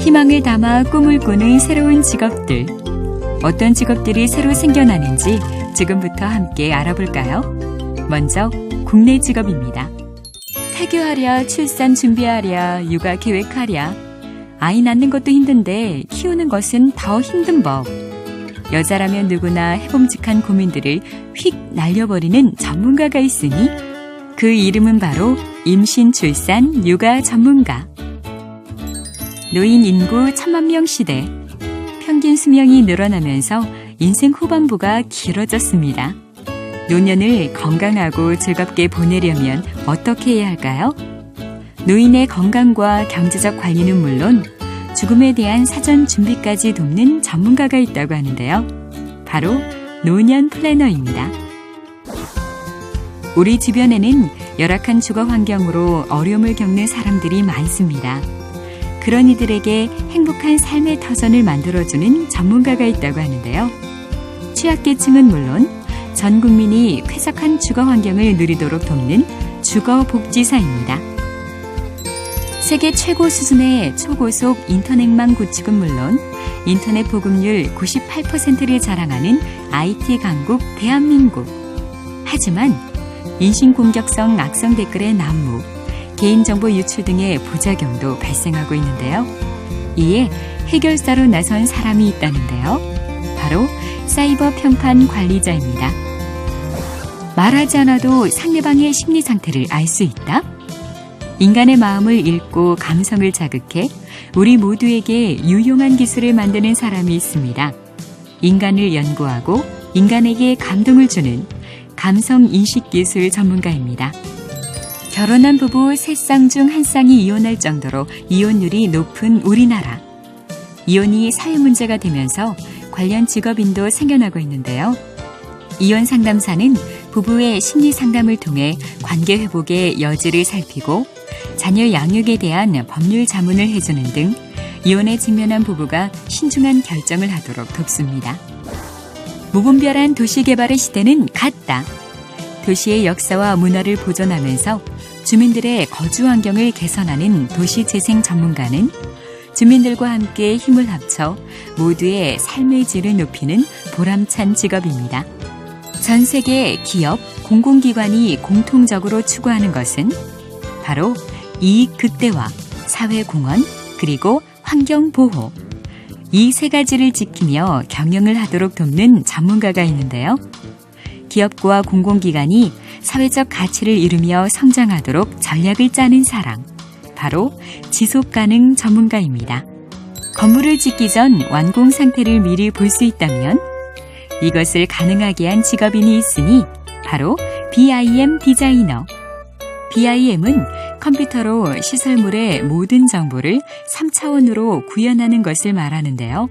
희망을 담아 꿈을 꾸는 새로운 직업들. 어떤 직업들이 새로 생겨나는지 지금부터 함께 알아볼까요? 먼저 국내 직업입니다. 태교하랴, 출산 준비하랴, 육아 계획하랴. 아이 낳는 것도 힘든데 키우는 것은 더 힘든 법. 여자라면 누구나 해봄직한 고민들을 휙 날려버리는 전문가가 있으니 그 이름은 바로 임신, 출산, 육아 전문가. 노인 인구 천만 명 시대. 평균 수명이 늘어나면서 인생 후반부가 길어졌습니다. 노년을 건강하고 즐겁게 보내려면 어떻게 해야 할까요? 노인의 건강과 경제적 관리는 물론 죽음에 대한 사전 준비까지 돕는 전문가가 있다고 하는데요. 바로 노년 플래너입니다. 우리 주변에는 열악한 주거 환경으로 어려움을 겪는 사람들이 많습니다. 그런 이들에게 행복한 삶의 터전을 만들어주는 전문가가 있다고 하는데요. 취약계층은 물론 전 국민이 쾌적한 주거 환경을 누리도록 돕는 주거복지사입니다. 세계 최고 수준의 초고속 인터넷망 구축은 물론 인터넷 보급률 98%를 자랑하는 IT 강국 대한민국. 하지만 인신공격성 악성 댓글의 난무, 개인정보 유출 등의 부작용도 발생하고 있는데요. 이에 해결사로 나선 사람이 있다는데요. 바로 사이버 평판 관리자입니다. 말하지 않아도 상대방의 심리 상태를 알 수 있다? 인간의 마음을 읽고 감성을 자극해 우리 모두에게 유용한 기술을 만드는 사람이 있습니다. 인간을 연구하고 인간에게 감동을 주는 감성 인식 기술 전문가입니다. 결혼한 부부 세 쌍 중 한 쌍이 이혼할 정도로 이혼율이 높은 우리나라. 이혼이 사회 문제가 되면서 관련 직업인도 생겨나고 있는데요. 이혼 상담사는 부부의 심리 상담을 통해 관계 회복의 여지를 살피고 자녀 양육에 대한 법률 자문을 해주는 등 이혼에 직면한 부부가 신중한 결정을 하도록 돕습니다. 무분별한 도시 개발의 시대는 갔다. 도시의 역사와 문화를 보존하면서 주민들의 거주 환경을 개선하는 도시 재생 전문가는 주민들과 함께 힘을 합쳐 모두의 삶의 질을 높이는 보람찬 직업입니다. 전 세계 기업, 공공기관이 공통적으로 추구하는 것은 바로 이익 극대화, 사회 공헌, 그리고 환경 보호. 이 세 가지를 지키며 경영을 하도록 돕는 전문가가 있는데요. 기업과 공공기관이 사회적 가치를 이루며 성장하도록 전략을 짜는 사람. 바로 지속 가능 전문가입니다. 건물을 짓기 전 완공 상태를 미리 볼 수 있다면 이것을 가능하게 한 직업인이 있으니 바로 BIM 디자이너. BIM은 컴퓨터로 시설물의 모든 정보를 3차원으로 구현하는 것을 말하는데요.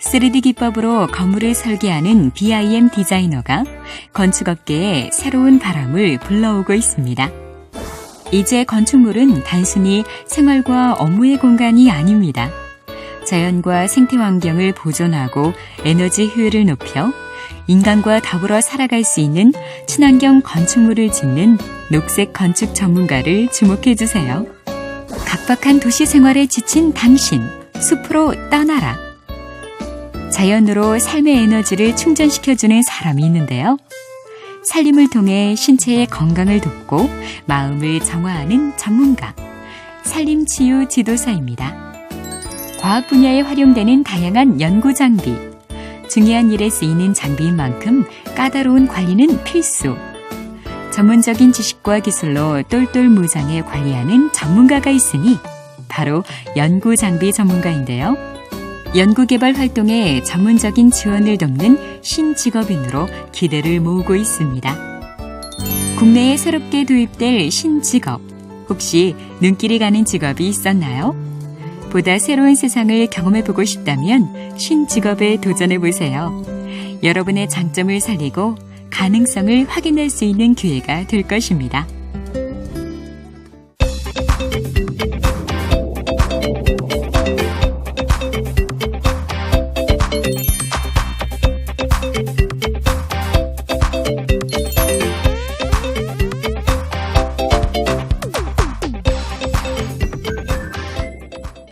3D 기법으로 건물을 설계하는 BIM 디자이너가 건축업계에 새로운 바람을 불러오고 있습니다. 이제 건축물은 단순히 생활과 업무의 공간이 아닙니다. 자연과 생태 환경을 보존하고 에너지 효율을 높여 인간과 더불어 살아갈 수 있는 친환경 건축물을 짓는 녹색 건축 전문가를 주목해 주세요. 각박한 도시 생활에 지친 당신, 숲으로 떠나라. 자연으로 삶의 에너지를 충전시켜주는 사람이 있는데요. 살림을 통해 신체의 건강을 돕고 마음을 정화하는 전문가, 살림치유 지도사입니다. 과학 분야에 활용되는 다양한 연구 장비, 중요한 일에 쓰이는 장비인 만큼 까다로운 관리는 필수. 전문적인 지식과 기술로 똘똘 무장해 관리하는 전문가가 있으니 바로 연구 장비 전문가인데요. 연구개발 활동에 전문적인 지원을 돕는 신직업인으로 기대를 모으고 있습니다. 국내에 새롭게 도입될 신직업, 혹시 눈길이 가는 직업이 있었나요? 보다 새로운 세상을 경험해보고 싶다면 신직업에 도전해보세요. 여러분의 장점을 살리고 가능성을 확인할 수 있는 기회가 될 것입니다.